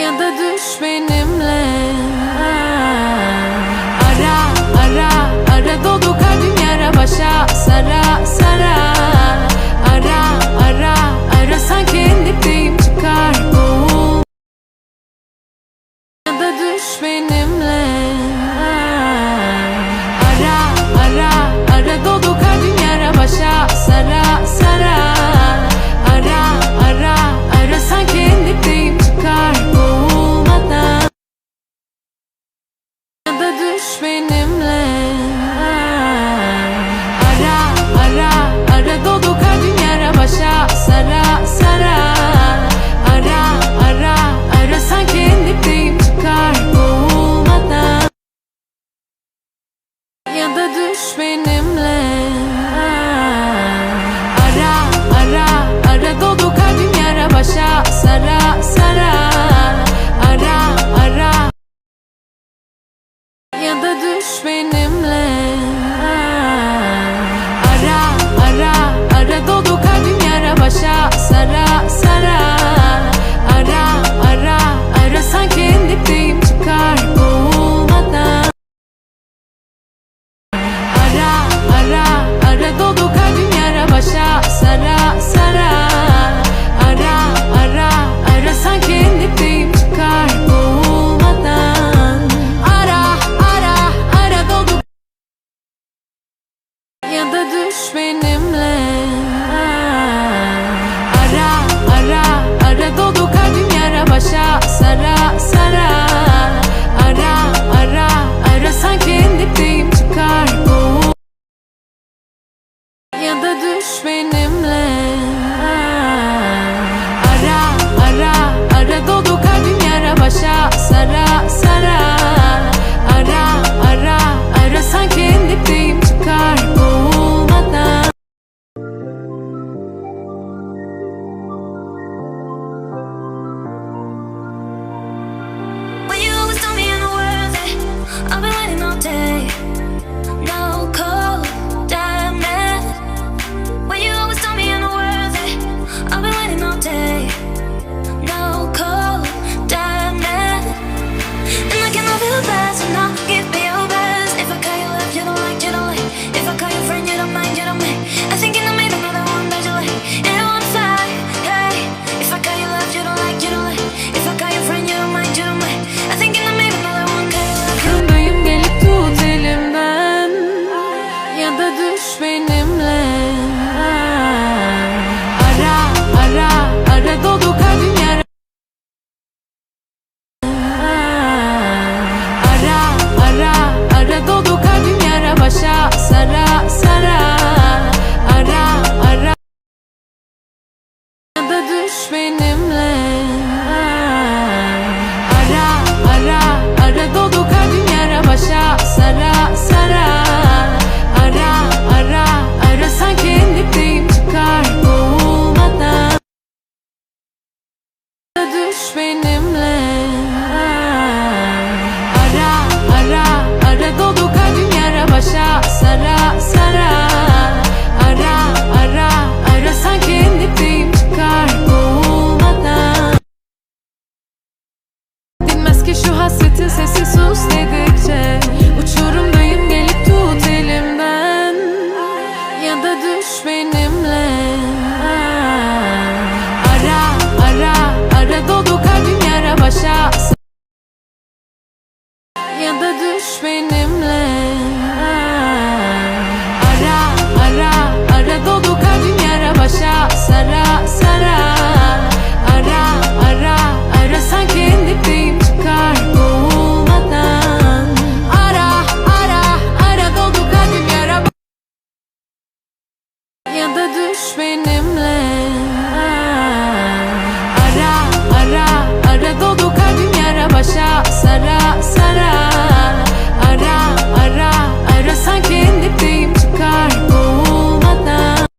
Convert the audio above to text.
ya da düş benimle. Ara ara ara dolu kalbim yara başa sarar benim da düş Sara sara Ara ara. Da düş benimle. Ara ara Ara. Dolu kalbim yara başa. Sara sara Ara ara Ara. Sanki dipteyim çıkar Boğulmadan. Da düş benimle. sessiz sus Mensch wie.